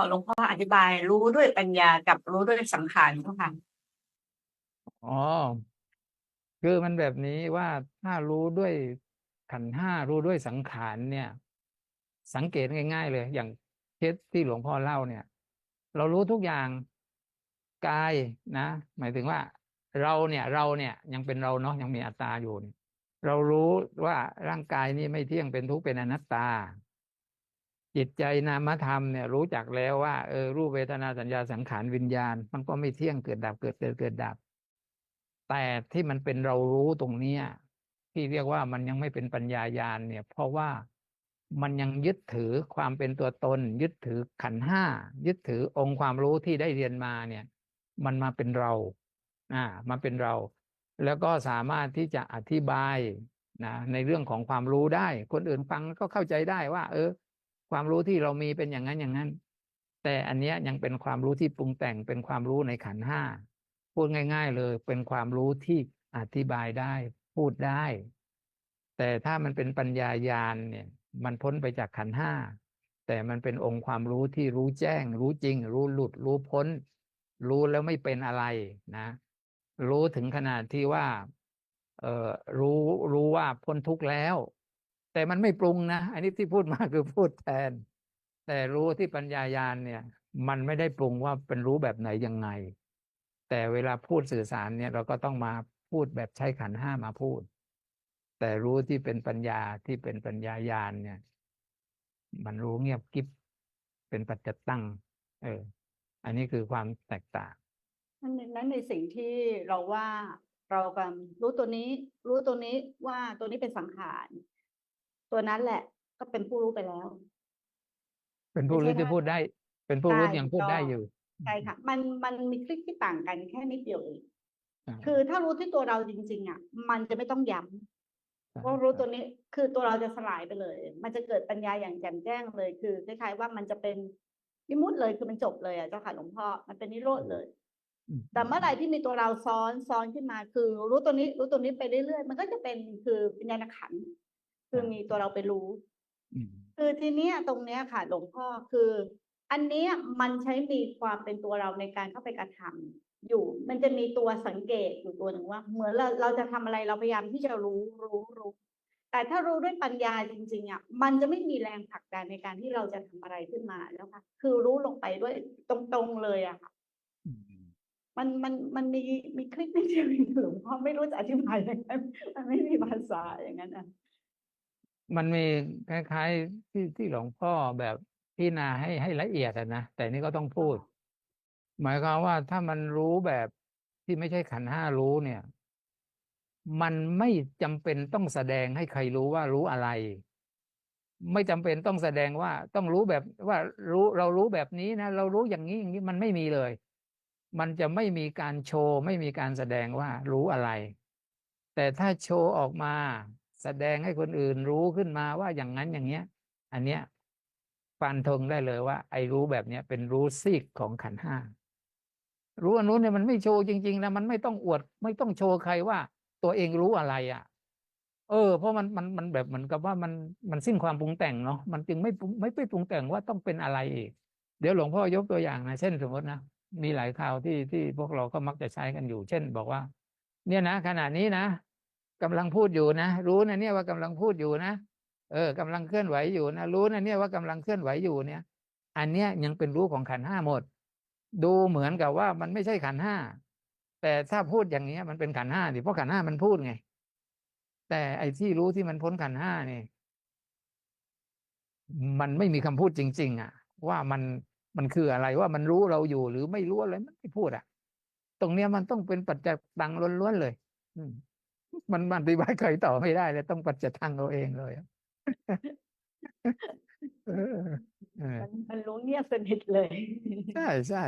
อหลวงพ่ออธิบายรู้ด้วยปัญญากับรู้ด้วยสังขารเจ้าค่ะอ๋อคือมันแบบนี้ว่าถ้ารู้ด้วยขันห้ารู้ด้วยสังขารเนี่ย สังเกตง่าย ๆ เลย อย่างเคสที่หลวงพ่อเล่าเนี่ย เรารู้ทุกอย่างกายนะ หมายถึงว่า เราเนี่ยเราเนี่ยยังเป็นเราเนาะยังมีอัตตาอยู่ เรารู้ว่าร่างกายนี้ไม่เที่ยงเป็นทุกข์เป็นอนัตตา จิตใจนามธรรมเนี่ยรู้จักแล้วว่าเออรูปเวทนาสัญญาสังขารวิญญาณ มันก็ไม่เที่ยงเกิดดับเกิดเกิดเกิดดับ แต่ที่มันเป็นเรารู้ตรงเนี้ยที่เรียกว่ามันยังไม่เป็นปัญญายาณเนี่ย เพราะว่ามันยังยึดถือความเป็นตัวตน ยึดถือขันห้ายึดถือองค์ความรู้ที่ได้เรียนมาเนี่ย มันมาเป็นเราอ่ามาเป็นเรา แล้วก็สามารถที่จะอธิบายนะในเรื่องของความรู้ได้ คนอื่นฟังก็เข้าใจได้ว่า เออ ความรู้ที่เรามีเป็นอย่างนั้นอย่างนั้น แต่อันเนี้ยยังเป็นความรู้ที่ปรุงแต่งเป็นความรู้ในขันห้าพูดง่าย ๆ เลย เป็นความรู้ที่อธิบายได้ พูดได้ แต่ถ้ามันเป็นปัญญายาณเนี่ย มันพ้นไปจากขันห้าแต่มันเป็นองค์ความรู้ที่รู้แจ้ง รู้จริง รู้หลุด รู้พ้น รู้แล้วไม่เป็นอะไรนะ รู้ถึงขนาดที่ว่า เอ่อรู้รู้ว่าพ้นทุกข์แล้ว แต่มันไม่ปรุงนะ อันนี้ที่พูดมาคือพูดแทน แต่รู้ที่ปัญญายาณเนี่ย มันไม่ได้ปรุงว่าเป็นรู้แบบไหนยังไง แต่เวลาพูดสื่อสารเนี่ยเราก็ต้องมาพูดแบบใช้ขันห้ามาพูด แต่รู้ที่เป็นปัญญาที่เป็นปัญญายาณเนี่ย มันรู้เงียบกิบเป็นปัจจตังเออ อันนี้คือความแตกต่างนั้นในสิ่งที่เราว่าเรากำลังรู้ตัวนี้ รู้ตัวนี้ว่าตัวนี้เป็นสังขาร ตัวนั้นแหละ ก็เป็นผู้รู้ไปแล้ว เป็นผู้ไม่รู้ใช่ที่ว่าพูดได้ เป็นผู้รู้ใช่ยังพูดได้ถูกต้องอยู่ใช่ค่ะ มันมันมีคลิกที่ต่างกันแค่นิดเดียวเองอ่าคือถ้ารู้ที่ตัวเราจริง ๆ อะ มันจะไม่ต้องย้ำใช่เพราะรู้ตัวนี้คือตัวเราจะสลายไปเลย มันจะเกิดปัญญาอย่างแจ่มแจ้งเลย คือคล้ายๆว่ามันจะเป็นวิมุตติเลยคือมันจบเลยอะเจ้าค่ะหลวงพ่อมันเป็นนิโรธเลยอืมแต่เมื่อไหร่ที่มีตัวเราซ้อนซ้อนขึ้นมา คือ รู้ตัวนี้ รู้ตัวนี้ไปเรื่อยๆมันก็จะเป็นคือวิญญาณขันธ์ คือมีตัวเราไปรู้อืมคือทีเนี้ยตรงเนี้ยค่ะหลวงพ่อคือ อันเนี้ยมันใช้มีความเป็นตัวเราในการเข้าไปกระทำอยู่ มันจะมีตัวสังเกตอยู่ตัวหนึ่งว่า เหมือนเราเราจะทำอะไรเราพยายามที่จะรู้รู้รู้แต่ถ้ารู้ด้วยปัญญาจริงๆอะมันจะไม่มีแรงผลักดันในการที่เราจะทำอะไรขึ้นมาแล้วค่ะ คือรู้ลงไปด้วยตรงๆเลยอะค่ะอืมมันมันมันมีมีคลิปนิดเดียวเองหลวงพ่อไม่รู้จะอธิบายยังไงมันไม่มีภาษาอย่างนั้นอะ มันมีคล้ายๆที่ที่หลวงพ่อแบบพิจารณาให้ให้ละเอียดอะนะ แต่นี่ก็ต้องพูด หมายความว่าถ้ามันรู้แบบที่ไม่ใช่ขันธ์ห้ารู้เนี่ย มันไม่จำเป็นต้องแสดงให้ใครรู้ว่ารู้อะไร ไม่จำเป็นต้องแสดงว่าต้องรู้แบบว่ารู้เรารู้แบบนี้นะเรารู้อย่างนี้อย่างนี้มันไม่มีเลย มันจะไม่มีการโชว์ ไม่มีการแสดงว่ารู้อะไร แต่ถ้าโชว์ออกมา แสดงให้คนอื่นรู้ขึ้นมาว่าอย่างนั้นอย่างเนี้ย อันเนี้ยฟันธงได้เลยว่า ไอ้รู้แบบเนี้ยเป็นรู้ซีกของขันห้ารู้อันนู้นเนี่ยมันไม่โชว์จริงๆนะมันไม่ต้องอวด ไม่ต้องโชว์ใครว่า ตัวเองรู้อะไรอะ เออ เพราะมันมันมันแบบเหมือนกับว่ามันมันสิ้นความปรุงแต่งเนาะมันจึงไม่ไม่ไปปรุงแต่งว่าต้องเป็นอะไรอีก เดี๋ยวหลวงพ่อยกตัวอย่างนะเช่นสมมตินะมีหลายข่าวที่ที่พวกเราก็มักจะใช้กันอยู่ เช่น บอกว่า เนี่ยนะขณะนี้นะ กำลังพูดอยู่นะรู้นะเนี่ยว่ากำลังพูดอยู่นะเออกำลังเคลื่อนไหวอยู่นะรู้นะเนี่ยว่ากำลังเคลื่อนไหวอยู่เนี่ย อันเนี้ยยังเป็นรู้ของขันห้าหมด ดูเหมือนกับว่ามันไม่ใช่ขันห้าแต่ถ้าพูดอย่างเนี้ยมันเป็นขันห้าดิเพราะขันห้ามันพูดไง แต่ไอ้ที่รู้ที่มันพ้นขันห้านี่มันไม่มีคำพูดจริง ๆ อะ ว่ามันมันคืออะไรว่ามันรู้เราอยู่หรือไม่รู้อะไรมันไม่พูดอะ ตรงเนี้ยมันต้องเป็นปัจจัยตังล้วนๆเลย อืม มันมันอธิบายใครต่อไม่ได้เลยต้องปัจจัยตังเราเองเลยอะเออเออมันมันรู้เงียบสนิทเลย ใช่ใช่